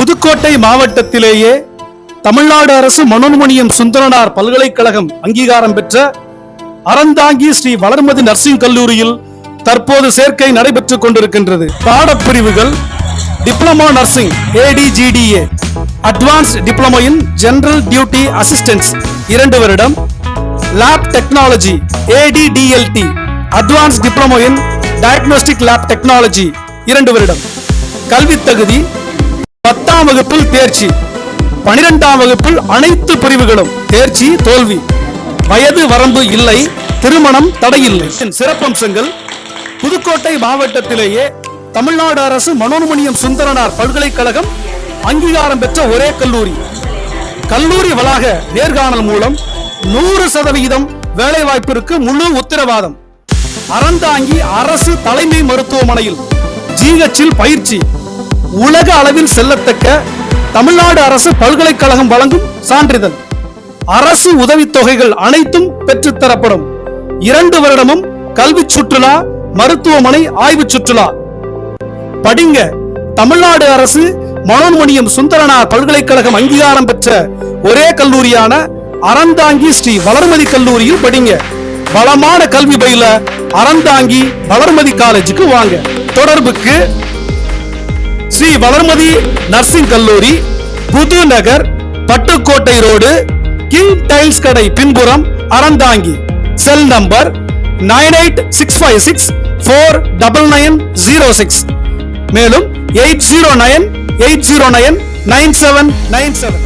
புதுக்கோட்டை மாவட்டத்திலேயே தமிழ்நாடு அரசு மனோன்மணியம் சுந்தரனார் பல்கலைக்கழகம் அங்கீகாரம் பெற்ற அறந்தாங்கி ஸ்ரீ வளர்மதி நர்சிங் கல்லூரியில் தற்போது சேர்க்கை நடைபெற்றுக் கொண்டிருக்கின்றது. பாடப்பிரிவுகள் diploma nursing ADGDA advance diploma in general duty assistance இரண்டு வருடம் lab technology ADDLT advance diploma in diagnostic lab technology இரண்டு வருடம். கல்வித் தகுதி பத்தாம் வகுப்பில் தேர்ச்சி பனிரெண்டாம் வகுப்பில் அனைத்து பிரிவுகளும் தேர்ச்சி தோல்வி. வயது வரம்பு இல்லை திருமணம் தடையில்லை. சிறப்பம்சங்கள் புதுக்கோட்டை மாவட்டத்திலேயே தமிழ்நாடு அரசு மனோன்மணியம் சுந்தரனார் பல்கலைக்கழகம் அங்கீகாரம் பெற்ற ஒரே கல்லூரி. கல்லூரி வளாக நேர்காணல் மூலம் நூறு சதவிகிதம் வேலைவாய்ப்பிற்கு முழு உத்தரவாதம். அறந்தாங்கி அரசு தலைமை மருத்துவமனையில் ஜிஹெச்சில் பயிற்சி. உலக அளவில் செல்லத்தக்க தமிழ்நாடு அரசு பல்கலைக்கழகம் வழங்கும் சான்றிதழ். அரசு உதவித்தொகைகள் அனைத்தும் பெற்றுத்தரப்படும் இரண்டு வருடமும் கல்வி சுற்றுலா மருத்துவமனை ஆய்வு சுற்றுலா. படிங்க. தமிழ்நாடு அரசு மனோன்மணியம் சுந்தரனா பல்கலைக்கழகம் அங்கீகாரம் பெற்ற ஒரே கல்லூரியான அறந்தாங்கி ஸ்ரீ வளர்மதி கல்லூரியில் படிங்க. பலமான கல்வி பயில அறந்தாங்கி வளர்மதி காலேஜுக்கு வாங்க. தொடர்புக்கு ஸ்ரீ வளர்மதி நர்சிங் கல்லூரி Pudhu Nagar Pattukkottai road king tiles கடை பின்புறம் Aranthangi. Cell number nine eight six five six four double nine zero six. மேலும் eight zero nine eight zero nine nine seven nine seven.